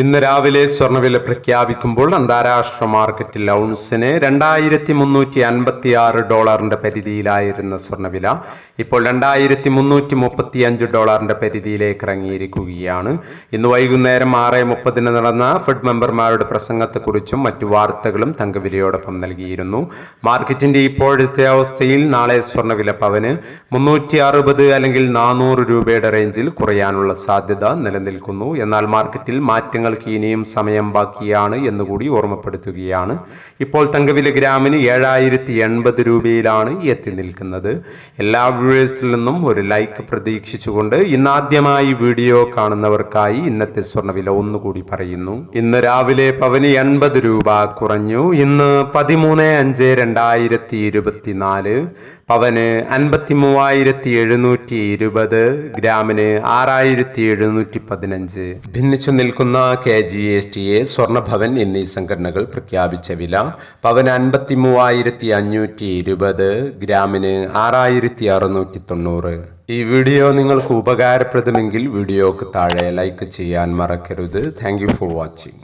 ഇന്ന് രാവിലെ സ്വർണവില പ്രഖ്യാപിക്കുമ്പോൾ അന്താരാഷ്ട്ര മാർക്കറ്റിൽ ഔൺസിന് രണ്ടായിരത്തി മുന്നൂറ്റി അൻപത്തി ആറ് ഡോളറിന്റെ പരിധിയിലായിരുന്ന സ്വർണവില ഇപ്പോൾ രണ്ടായിരത്തി മുന്നൂറ്റി മുപ്പത്തി അഞ്ച് ഡോളറിന്റെ പരിധിയിലേക്ക് ഇറങ്ങിയിരിക്കുകയാണ്. ഇന്ന് വൈകുന്നേരം ആറ് മുപ്പതിന് നടന്ന ഫെഡ് മെമ്പർമാരുടെ പ്രസംഗത്തെക്കുറിച്ചും മറ്റു വാർത്തകളും തങ്കവിലയോടൊപ്പം നൽകിയിരുന്നു. മാർക്കറ്റിന്റെ ഇപ്പോഴത്തെ അവസ്ഥയിൽ നാളെ സ്വർണവില പവന് മുന്നൂറ്റി അറുപത് അല്ലെങ്കിൽ നാനൂറ് രൂപയുടെ റേഞ്ചിൽ കുറയാനുള്ള സാധ്യത നിലനിൽക്കുന്നു. എന്നാൽ മാർക്കറ്റിൽ മാറ്റങ്ങൾക്ക് ഇനിയും സമയം ബാക്കിയാണ് എന്നുകൂടി ഓർമ്മപ്പെടുത്തുകയാണ്. ഇപ്പോൾ തങ്കവില ഗ്രാമിന് ഏഴായിരത്തി എൺപത് രൂപയിലാണ് എത്തി നിൽക്കുന്നത്. എല്ലാ വ്യൂവേഴ്സിൽ നിന്നും ഒരു ലൈക്ക് പ്രതീക്ഷിച്ചുകൊണ്ട് ഇന്നാദ്യമായി വീഡിയോ കാണുന്നവർക്കായി ഇന്നത്തെ സ്വർണവില ഒന്നുകൂടി പറയുന്നു. ഇന്ന് രാവിലെ പവന് എൺപത് രൂപ കുറഞ്ഞു. ഇന്ന് പതിമൂന്ന് അഞ്ച് രണ്ടായിരത്തി ഇരുപത്തിനാല്. പവന് അൻപത്തി മൂവായിരത്തി എഴുന്നൂറ്റി ഇരുപത് ഗ്രാമിന് ആറായിരത്തി എഴുന്നൂറ്റി പതിനഞ്ച് ഭിന്നിച്ചു നിൽക്കുന്ന K G S T A Swarnabhavan എന്നീ സംഘടനകൾ പ്രഖ്യാപിച്ച വില പവന് അൻപത്തി മൂവായിരത്തി അഞ്ഞൂറ്റി ഇരുപത് ഗ്രാമിന് ആറായിരത്തി അറുന്നൂറ്റി തൊണ്ണൂറ് ഈ വീഡിയോ നിങ്ങൾക്ക് ഉപകാരപ്രദമെങ്കിൽ വീഡിയോക്ക് താഴെ ലൈക്ക് ചെയ്യാൻ മറക്കരുത്. Thank for watching